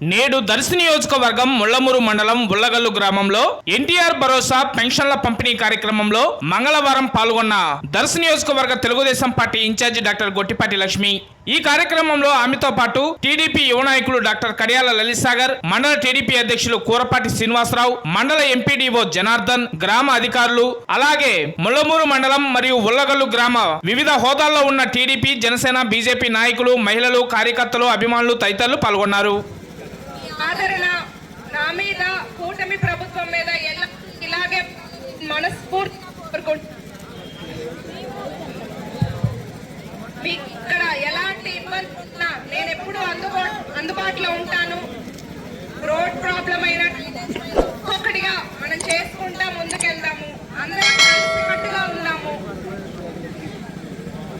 నేడు దర్శి నియోజకవర్గం ముళ్ళమూరు మండలం ఉల్లగల్లు గ్రామంలో ఎన్టీఆర్ భరోసా పెన్షన్ల పంపిణీ కార్యక్రమంలో మంగళవారం పాల్గొన్న దర్శి నియోజకవర్గ Telugu Desam party in charge doctor Gottipati Lakshmi. ఈ కార్యక్రమంలో ఆమెతో పాటు టీడీపీ యువ నాయకులు డాక్టర్ కడియాల లలిత్ సాగర్ మండల టీడీపీ అధ్యక్షులు కూరపాటి శ్రీనివాసరావు మండల ఎంపీడీఓ జనార్దన్ గ్రామ అధికారులు అలాగే ముళ్ళమూరు మండలం మరియు ఉల్లగల్లు గ్రామ వివిధ హోదాల్లో ఉన్న టీడీపీ జనసేన బీజేపీ నాయకులు మహిళలు కార్యకర్తలు అభిమానులు తదితరులు పాల్గొన్నారు. ఆదరణ నా మీద కూటమి ప్రభుత్వం మీద ఎలా ఇలాగే మనస్ఫూర్తి మీకు ఇక్కడ ఎలాంటి ఇబ్బంది ఉన్నా నేను ఎప్పుడు అందుబా అందుబాటులో ఉంటాను. రోడ్ ప్రాబ్లం అయిన ఒక్కొక్కటిగా మనం చేసుకుంటా ముందుకెళ్దాము.